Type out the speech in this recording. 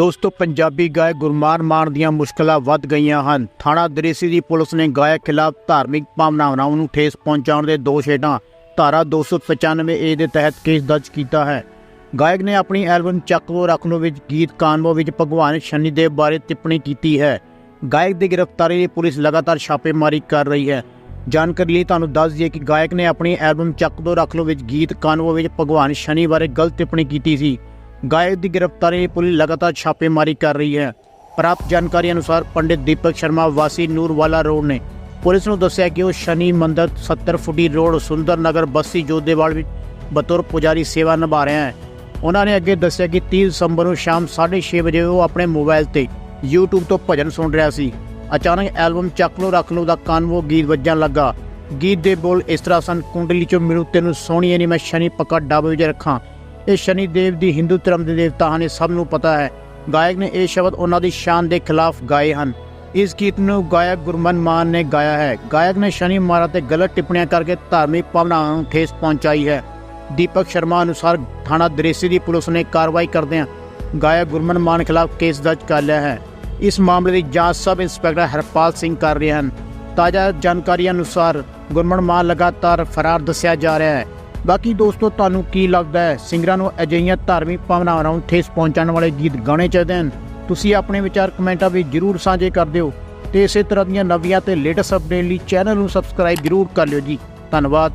ਦੋਸਤੋ, ਪੰਜਾਬੀ ਗਾਇਕ ਗੁਰਮਾਨ ਮਾਨ ਦੀਆਂ ਮੁਸ਼ਕਲਾਂ ਵੱਧ ਗਈਆਂ ਹਨ। ਥਾਣਾ ਦਰੇਸੀ ਦੀ ਪੁਲਿਸ ਨੇ ਗਾਇਕ ਖਿਲਾਫ ਧਾਰਮਿਕ ਭਾਵਨਾਵਾਂ ਨੂੰ ਠੇਸ ਪਹੁੰਚਾਉਣ ਦੇ ਦੋਸ਼ ਹੇਠਾਂ ਧਾਰਾ 295 ਏ ਦੇ ਤਹਿਤ ਕੇਸ ਦਰਜ ਕੀਤਾ ਹੈ। ਗਾਇਕ ਨੇ ਆਪਣੀ ਐਲਬਮ ਚੱਕਵੋ ਰੱਖ ਵਿੱਚ ਗੀਤ ਕਾਨਵੋ ਵਿੱਚ ਭਗਵਾਨ ਸ਼ਨੀ ਦੇਵ ਬਾਰੇ ਟਿੱਪਣੀ ਕੀਤੀ ਹੈ। ਗਾਇਕ ਦੀ ਗ੍ਰਿਫਤਾਰੀ ਲਈ ਪੁਲਿਸ ਲਗਾਤਾਰ ਛਾਪੇਮਾਰੀ ਕਰ ਰਹੀ ਹੈ। ਜਾਣਕਾਰੀ ਲਈ ਤੁਹਾਨੂੰ ਦੱਸ ਦਈਏ ਕਿ ਗਾਇਕ ਨੇ ਆਪਣੀ ਐਲਬਮ ਚੱਕ ਦੋ ਰੱਖ ਵਿੱਚ ਗੀਤ ਕਾਨਵੋ ਵਿੱਚ ਭਗਵਾਨ ਸ਼ਨੀ ਬਾਰੇ ਗਲਤ ਟਿੱਪਣੀ ਕੀਤੀ ਸੀ। ਗਾਇਕ ਦੀ ਗ੍ਰਿਫਤਾਰੀ ਲਈ ਪੁਲਿਸ ਲਗਾਤਾਰ ਛਾਪੇਮਾਰੀ ਕਰ ਰਹੀ ਹੈ। ਪ੍ਰਾਪਤ ਜਾਣਕਾਰੀ ਅਨੁਸਾਰ ਪੰਡਿਤ ਦੀਪਕ ਸ਼ਰਮਾ, ਵਾਸੀ ਨੂਰਵਾਲਾ ਰੋਡ ਨੇ ਪੁਲਿਸ ਨੂੰ ਦੱਸਿਆ ਕਿ ਉਹ ਸ਼ਨੀ ਮੰਦਰ 70 ਫੁੱਟੀ ਰੋਡ ਸੁੰਦਰ ਨਗਰ ਬੱਸੀ ਜੋਧੇਵਾਲ ਵਿੱਚ ਬਤੌਰ ਪੁਜਾਰੀ ਸੇਵਾ ਨਿਭਾ ਰਿਹਾ ਹੈ। ਉਹਨਾਂ ਨੇ ਅੱਗੇ ਦੱਸਿਆ ਕਿ 30 ਦਸੰਬਰ ਨੂੰ ਸ਼ਾਮ 6:30 ਵਜੇ ਉਹ ਆਪਣੇ ਮੋਬਾਈਲ ਤੇ YouTube ਤੋਂ ਭਜਨ ਸੁਣ ਰਿਹਾ ਸੀ। ਅਚਾਨਕ ਐਲਬਮ ਚੱਕ ਲੋ ਰੱਖ ਲੋ ਦਾ ਕਾਨਵੋ ਗੀਤ ਵੱਜਣ ਲੱਗਾ। ਗੀਤ ਦੇ ਬੋਲ ਇਸ ਤਰ੍ਹਾਂ ਸਨ, ਕੁੰਡਲੀ ਚੋਂ ਮਿਲੂ ਤੈਨੂੰ ਸੋਹਣੀਏ ਨੀ ਮੈਂ ਸ਼ਨੀ ਪੱਕਾ ਡੱਬ ਵਿੱਚ ਰੱਖਾਂ। ਇਹ ਸ਼ਨੀ ਦੇਵ ਦੀ ਹਿੰਦੂ ਧਰਮ ਦੇ ਦੇਵਤਾ ਹਨ, ਇਹ ਸਭ ਨੂੰ ਪਤਾ ਹੈ। ਗਾਇਕ ਨੇ ਇਹ ਸ਼ਬਦ ਉਹਨਾਂ ਦੀ ਸ਼ਾਨ ਦੇ ਖਿਲਾਫ ਗਾਏ ਹਨ। ਇਸ ਗੀਤ ਨੂੰ ਗਾਇਕ ਗੁਰਮਨ ਮਾਨ ਨੇ ਗਾਇਆ ਹੈ। ਗਾਇਕ ਨੇ ਸ਼ਨੀ ਮਹਾਰਾਜ ਤੇ ਗਲਤ ਟਿੱਪਣੀਆਂ ਕਰਕੇ ਧਾਰਮਿਕ ਭਾਵਨਾਵਾਂ ਨੂੰ ਠੇਸ ਪਹੁੰਚਾਈ ਹੈ। ਦੀਪਕ ਸ਼ਰਮਾ ਅਨੁਸਾਰ ਥਾਣਾ ਦਰੇਸੀ ਦੀ ਪੁਲਿਸ ਨੇ ਕਾਰਵਾਈ ਕਰਦਿਆਂ ਗਾਇਕ ਗੁਰਮਨ ਮਾਨ ਖਿਲਾਫ ਕੇਸ ਦਰਜ ਕਰ ਲਿਆ ਹੈ। ਇਸ ਮਾਮਲੇ ਦੀ ਜਾਂਚ ਸਬ ਇੰਸਪੈਕਟਰ ਹਰਪਾਲ ਸਿੰਘ ਕਰ ਰਹੇ ਹਨ। ਤਾਜ਼ਾ ਜਾਣਕਾਰੀ ਅਨੁਸਾਰ ਗੁਰਮਨ ਮਾਨ ਲਗਾਤਾਰ ਫਰਾਰ ਦੱਸਿਆ ਜਾ ਰਿਹਾ ਹੈ। ਬਾਕੀ ਦੋਸਤੋ, ਤੁਹਾਨੂੰ ਕੀ ਲੱਗਦਾ ਹੈ? ਸਿੰਗਰਾਂ ਨੂੰ ਅਜਿਹੀਆਂ ਧਾਰਮਿਕ ਭਾਵਨਾਵਾਂ ਨੂੰ ਠੇਸ ਪਹੁੰਚਾਉਣ ਵਾਲੇ ਗੀਤ ਗਾਣੇ ਚਾਹੀਦੇ ਹਨ? ਤੁਸੀਂ ਆਪਣੇ ਵਿਚਾਰ ਕਮੈਂਟਾਂ ਵਿੱਚ ਜਰੂਰ ਸਾਂਝੇ ਕਰ ਦਿਓ ਤੇ ਇਸੇ ਤਰ੍ਹਾਂ ਦੀਆਂ ਨਵੀਆਂ ਤੇ ਲੇਟੈਸਟ ਅਪਡੇਟ ਲਈ ਚੈਨਲ ਨੂੰ ਸਬਸਕ੍ਰਾਈਬ ਜਰੂਰ ਕਰ ਲਿਓ ਜੀ। ਧੰਨਵਾਦ।